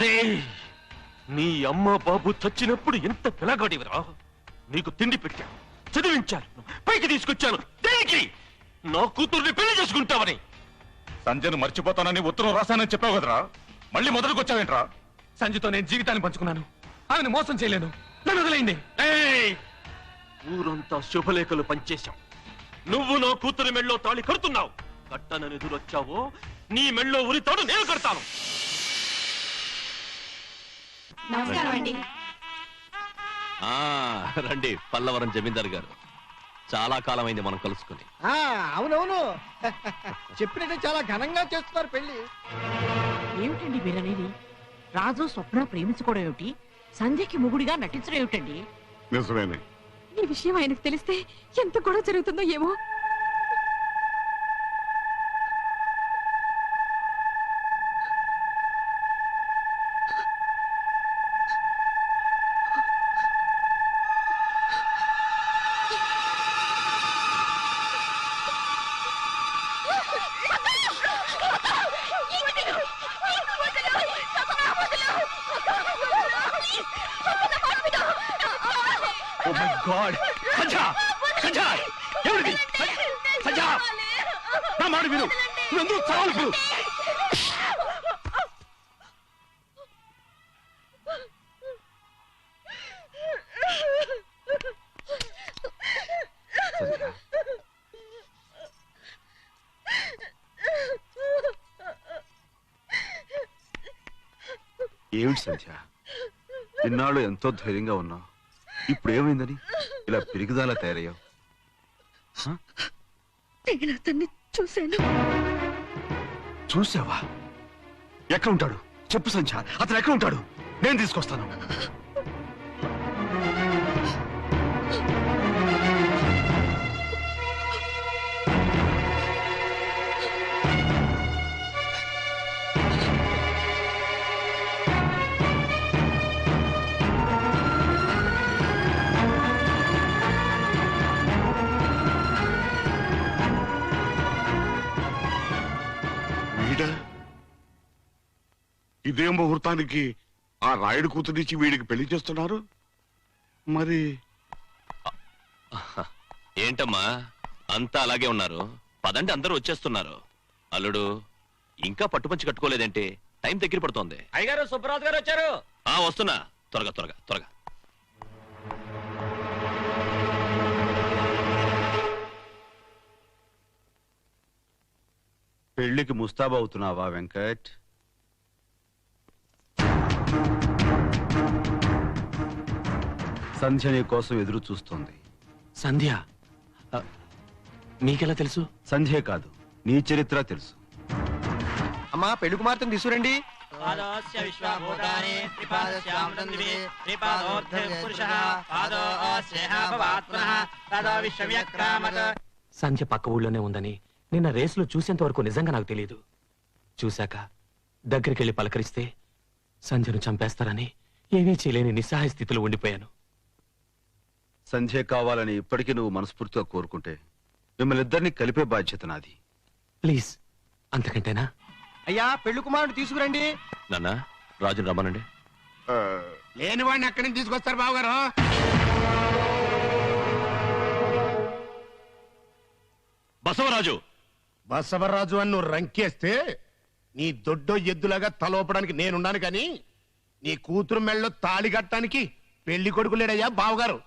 రే నీ అమ్మ బాబు చచ్చినప్పుడు ఎంత పిలగాడివరా? నీకు తిండి పెట్టాను చదివించాను పైకి తీసుకొచ్చాను దేనికి? నా కూతుర్ని పెళ్ళి చేసుకుంటావని. సంజయ్ మర్చిపోతానని ఉత్తరం రాశానని చెప్పావు కదరా? మళ్ళీ మొదలుకు వచ్చావేంట్రా సంజయ్తో నేను జీవితాన్ని పంచుకున్నాను. ఆమెను మోసం చేయలేను. నన్ను వదిలేయండి! ఊరంతా శుభలేఖలు పంచేశాం. నువ్వు నా కూతురి మెళ్ళో తాళి కడుతున్నావు. కట్టనని ఎదురొచ్చావో నీ మెళ్ళో ఉరి తాడు నేను కడతాను. నమస్కారం అండి. ఆ రండి పల్లవరం జమీందార్ గారు. చాలా కాలమైంది మనం కలుసుకుని. ఆ అవునవును. చెప్పినట్టే చాలా ఘనంగా చేస్తున్నారు పెళ్ళి ఏమిటండి మీరనేది రాజు స్వప్న ప్రేమించుకోవడం ఏమిటి? సంధ్యకి ముగుడిగా నటించడం ఏమిటండి? నిజమేనే. ఈ విషయం ఆయనకు తెలిస్తే ఎంత గొడవ జరుగుతుందో ఏమో. ఓ మై గాడ్ సంజా సంజా ఎవరిది? సంజా నా మాట విను. నువ్వు చాలు ఏమిటి సంధ్య? ఇన్నాళ్ళు ఎంతో ధైర్యంగా ఉన్నావు. ఇప్పుడు ఏమైందని ఇలా పిరిగిదాలా తయారయ్యావు. నేను అతన్ని చూశాను. చూసావా ఎక్కడ ఉంటాడు? చెప్పు సంధ్య అతను ఎక్కడ ఉంటాడు? నేను తీసుకొస్తాను. ఇదే ముహూర్తానికి ఆ రాయుడు కూతురిచ్చి వీడికి పెళ్ళి చేస్తున్నారు? మరి ఏంటమ్మా? అంతా అలాగే ఉన్నారు. పదండి అందరూ వచ్చేస్తున్నారు. అల్లుడు ఇంకా పట్టుపంచి కట్టుకోలేదేంటి? టైం దగ్గర పడుతోంది. అయ్యగారు సుబ్బరాజు గారు వచ్చారు. ఆ వస్తున్నా. త్వరగా త్వరగా త్వరగా. పెళ్ళికి ముస్తాబు అవుతున్నావా వెంకట్? సంధ్య నీ కోసం ఎదురు చూస్తోంది. సంధ్య ఆ, మీకెలా తెలుసు? సంధ్యే కాదు నీ చరిత్ర తెలుసు. అమ్మా పెళ్ళి కుమార్తెను తీసుకురండి. పాదోస్య విశ్వభూతాని పాదోస్యేహ తదో విశ్వవ్యక్రామత్ సంధ్య పక్క ఊళ్ళోనే ఉందని నిన్న రేసులో చూసేంత వరకు నిజంగా నాకు తెలియదు చూశాక దగ్గరికి వెళ్ళి పలకరిస్తే సంధ్యను చంపేస్తారని ఏమీ చేయలేని నిస్సహాయ స్థితిలో ఉండిపోయాను. సంధ్య కావాలని ఇప్పటికీ నువ్వు మనస్ఫూర్తిగా కోరుకుంటే మిమ్మల్ని ఇద్దరిని కలిపే బాధ్యత నాది. ప్లీజ్. అంతకంటేనా? అయ్యా పెళ్ళి కుమారుడు తీసుకురండి. నాన్న రాజుని రమ్మనండి. లేని వాడిని ఎక్కడి నుంచి తీసుకొస్తారు బావగారు? బసవరాజు! బసవరాజు అని నువ్వు రంకేస్తే నీ దొడ్డో ఎద్దులాగా తలోపడానికి నేనున్నాను కానీ నీ కూతురు మెళ్ళలో తాళి కట్టడానికి పెళ్ళి కొడుకు లేడయ్యా బావగారు.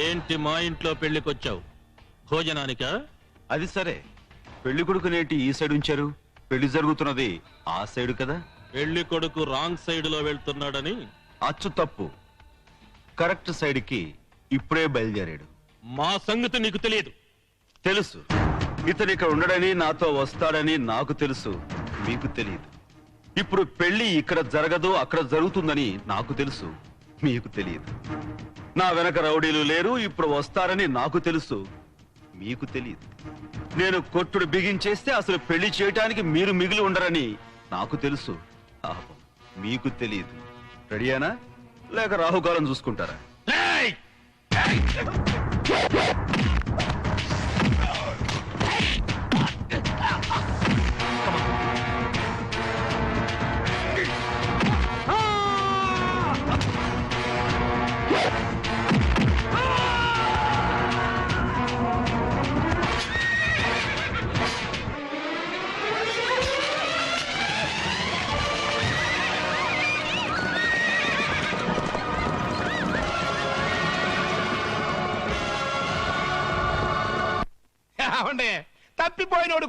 ఏంటి మా ఇంట్లో పెళ్ళికొచ్చావు భోజనానికా? అది సరే. పెళ్ళి కొడుకు నేటి ఈ సైడ్ ఉంచారు. పెళ్ళి జరుగుతున్నది ఆ సైడ్ కదా? పెళ్ళి కొడుకు రాంగ్ సైడ్లో వెళ్తున్నాడని? అచ్చు తప్పు. కరెక్ట్ సైడ్కి ఇప్పుడే బయలుదేరాడు. మా సంగతి నీకు తెలియదు. తెలుసు. ఇతను ఇక్కడ ఉండడని నాతో వస్తాడని నాకు తెలుసు. మీకు తెలియదు. ఇప్పుడు పెళ్ళి ఇక్కడ జరగదు అక్కడ జరుగుతుందని నాకు తెలుసు. మీకు తెలియదు. నా వెనక రౌడీలు లేరు ఇప్పుడు వస్తారని నాకు తెలుసు. మీకు తెలియదు. నేను కొట్టుడు బిగించేస్తే అసలు పెళ్ళి చేయటానికి మీరు మిగిలి ఉండరని నాకు తెలుసు. పాపం మీకు తెలియదు. రెడీయానా లేక రాహుకాలం చూసుకుంటారా?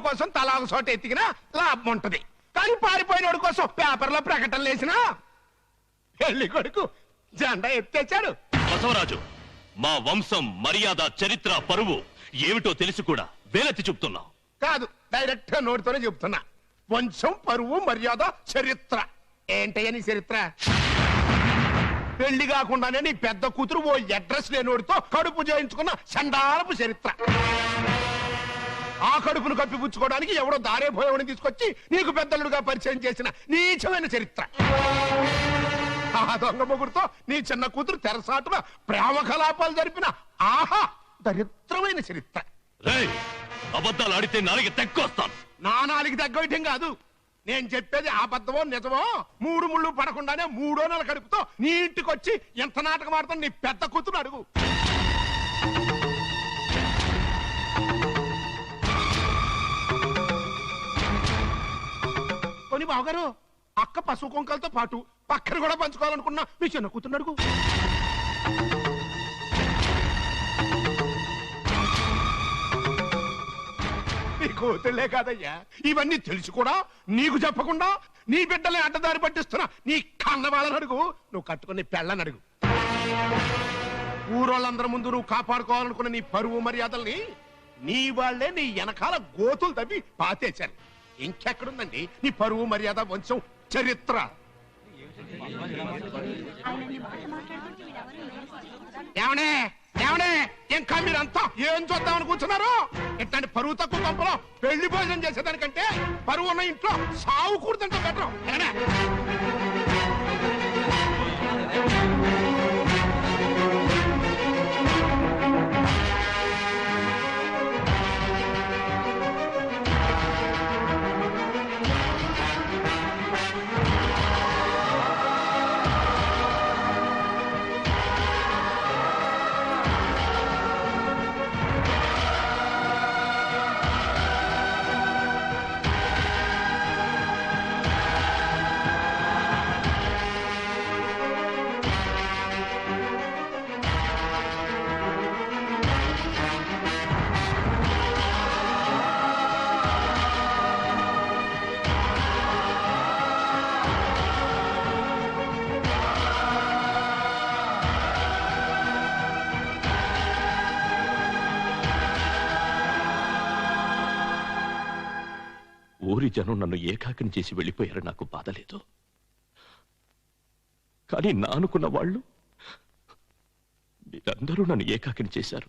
తప్పిపోయినోడి కోసం తలా ఒక చోట ఎత్తికినా లాభం ఉంటది. కానీ పారిపోయినోడి కోసం పేపర్లో ప్రకటనలు వేసినా పెళ్ళి కొడుకు జెండా ఎత్తేచాడు బసవరాజు మా వంశం మర్యాద చరిత్ర పరువు ఏమిటో తెలిసి కూడా వేలెత్తి చూపుతున్నావు. కాదు డైరెక్ట్గా నోటితోనే చెప్తున్నా. వంశం పరువు మర్యాద చరిత్ర. ఏంటయ్య నీ చరిత్ర? పెళ్ళి కాకుండానే నీ పెద్ద కూతురు ఓ అడ్రస్ లేనోడితో కడుపు చేయించుకున్న చండాలపు చరిత్ర. ఆ కడుపును కప్పిపుచ్చుకోవడానికి ఎవడో దారే పోయేవాడిని తీసుకొచ్చి నీకు పెద్దలుగా పరిచయం చేసిన నీచమైన చరిత్ర. ఆ దొంగ మొగుడుతో నీ చిన్న కూతురు తెరసాటున ప్రేమ కలాపాలు జరిపిన ఆహా దరిద్రమైన చరిత్ర. రేయ్ అబద్ధాలు ఆడితే నాలుగు తెక్కొస్తాను నా నాలుగు తగ్గటం కాదు. నేను చెప్పేది అబద్ధమో నిజమో మూడు ముళ్ళు పడకుండానే మూడో నెల కడుపుతో నీ ఇంటికి వచ్చి ఎంత నాటకం ఆడుతాను నీ పెద్ద కూతురు అడుగు. బావగారు అక్క పశువు కొంకలతో పాటు పక్కన కూడా పంచుకోవాలనుకున్నా మీ చిన్న కూతురు అడుగు నీ కూతుళ్ళే కాదయ్యా ఇవన్నీ తెలిసి కూడా నీకు చెప్పకుండా నీ బిడ్డలే అడ్డదారి పట్టిస్తున్నా నీ కన్న వాళ్ళని అడుగు నువ్వు కట్టుకుని పెళ్ళని అడుగు. ఊరోళ్ళందరి ముందు నువ్వు కాపాడుకోవాలనుకున్న నీ పరువు మర్యాదల్ని నీ వాళ్ళే నీ వెనకాల గోతులు తవ్వి పాతేశారు. ఇంకెక్కడుందండి? నీ పరువు మర్యాద వంశం చరిత్ర. ఏమనే? ఏమనే? ఇంకా మీరంతా? ఏం చూద్దామని కూర్చున్నారు? ఇట్లాంటి పరువు తక్కువ కంపలో పెళ్ళి భోజనం చేసేదానికంటే పరువు ఉన్న ఇంట్లో సావు కూడుతుంటే బెటర్. జనం నన్ను ఏకాకిని చేసి వెళ్ళిపోయారు నాకు బాధలేదు కానీ నా అనుకున్న వాళ్ళు మీరందరూ నన్ను ఏకాకిని చేశారు.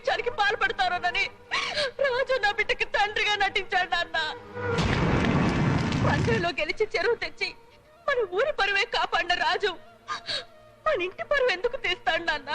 అఘాయిత్యానికి పాల్పడతారోనని. రాజు నా బిడ్డకి తండ్రిగా నటించాడు నాన్న. పండుగలో గెలిచి చెరువు తెచ్చి మన ఊరి పరువే కాపాడిన రాజు మన ఇంటి పరువు ఎందుకు తీస్తాడు నాన్న?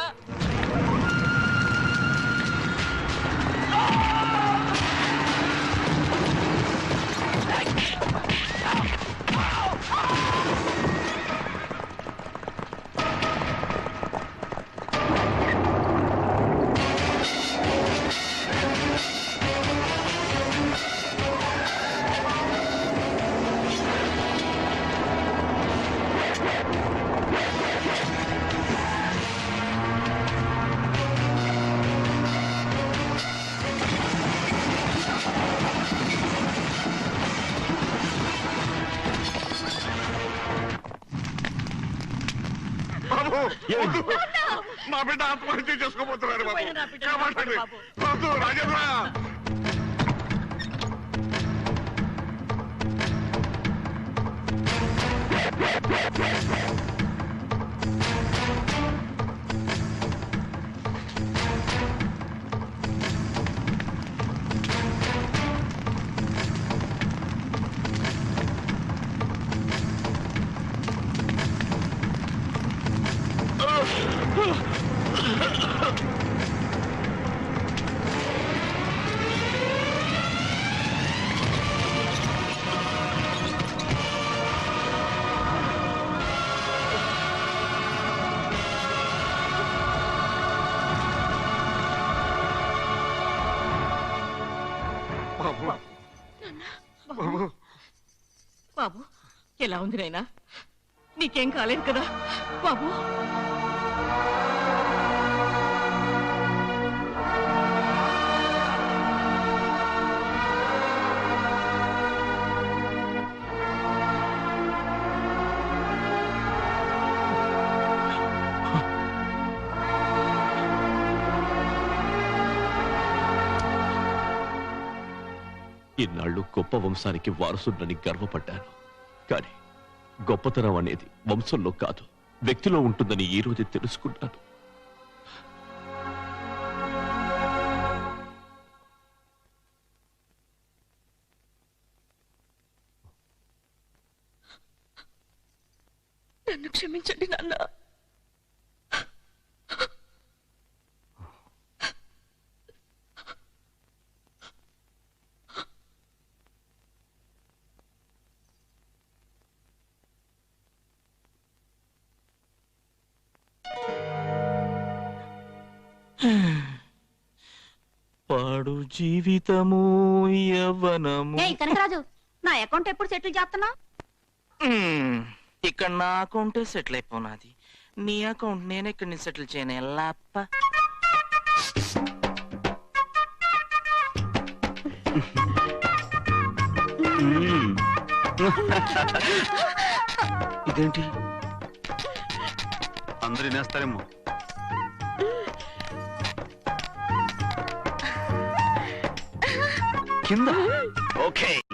బాబు. వద్దు. మా బిడ్డ ఆత్మహత్య చేసుకోబోతున్నారు బాబు. పోయిన నా బిడ్డను కాపాడండి. వద్దు, రాజేంద్ర. బాబు ఎలా ఉంది నాయనా? నీకేం కాలేదు కదా? బాబు? ఇన్నాళ్ళు గొప్ప వంశానికి వారసుడని గర్వపడ్డాను. కానీ గొప్పతనం అనేది వంశంలో కాదు వ్యక్తిలో ఉంటుందని ఈ రోజే తెలుసుకున్నాను. నన్ను క్షమించండి నాన్న. పాడు జీవితము యవ్వనము. ఏయ్ కనకరాజు నా అకౌంట్ ఎప్పుడు సెటిల్ చేస్తున్నావు? మ్మ్. ఇక్కడ నా అకౌంటే సెటిల్ అయిపోనాది. నీ అకౌంట్ నేను ఎక్కడి నుంచి సెటిల్ చేయను ఎల్లాప్ప ఇదేంటి? అందరు 听的。OK。